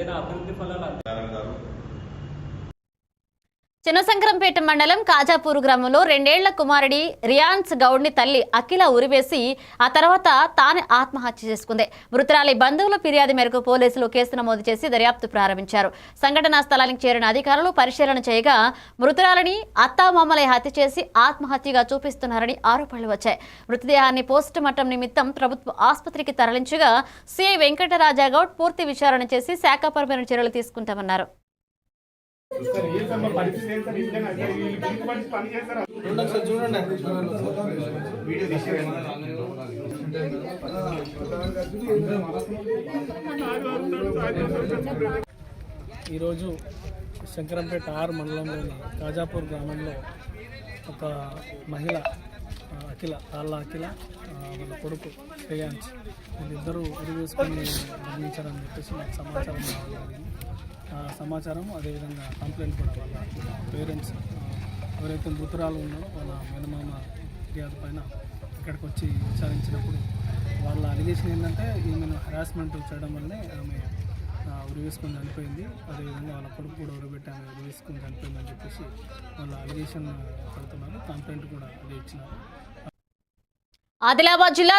ఏదైనా అభివృద్ధి ఫలాలు అంద- మండలం కాజాపూర్ గ్రామంలో రెండేళ్ళ కుమారుడి రియాన్స్ గౌడ్ని తల్లి అఖిల ఉరివేసి ఆ తర్వాత తానే ఆత్మహత్య చేసుకుంది. మృతురాలి బంధువుల ఫిర్యాదు మేరకు పోలీసులు కేసు నమోదు చేసి దర్యాప్తు ప్రారంభించారు. సంఘటనా స్థలానికి చేరిన అధికారులు పరిశీలన చేయగా మృతురాలిని అత్తామామలై హత్య చేసి ఆత్మహత్యగా చూపిస్తున్నారని ఆరోపణలు వచ్చాయి. మృతదేహాన్ని పోస్ట్ మార్టం నిమిత్తం ప్రభుత్వ ఆసుపత్రికి తరలించగా సిఐ వెంకటరాజాగౌడ్ పూర్తి విచారణ చేసి శాఖపరమైన చర్యలు తీసుకుంటామన్నారు. ఈరోజు శంకరంపేట ఆరు మండలంలోని కాజాపూర్ గ్రామంలో ఒక మహిళ అఖిల తాళ్ళ అఖిల వాళ్ళ కొడుకు శ్రేయాంశ్ వీళ్ళిద్దరూ ఉరి వేసుకొని మరణించారని చెప్పేసి నాకు సమాచారం సమాచారం అదేవిధంగా కంప్లైంట్ కూడా వాళ్ళ పేరెంట్స్ ఎవరైతే మృతురాలు ఉన్నారో వాళ్ళ మేనమామ ఫిర్యాదు పైన ఇక్కడికి వచ్చి విచారించినప్పుడు వాళ్ళ అలిగేషన్ ఏంటంటే ఈమెను హరాస్మెంట్ చేయడం వల్లనే ఆమె ఆ, ఉరి వేసుకొని చనిపోయింది. అదేవిధంగా వాళ్ళ కొడుకు కూడా ఉరిపెట్టి ఆమె ఉరి వేసుకొని చనిపోయిందని చెప్పేసి వాళ్ళ అలిగేషన్ పడుతున్నారు. కంప్లైంట్ కూడా అదే ఇచ్చినారు. ఆదిలాబాద్ జిల్లా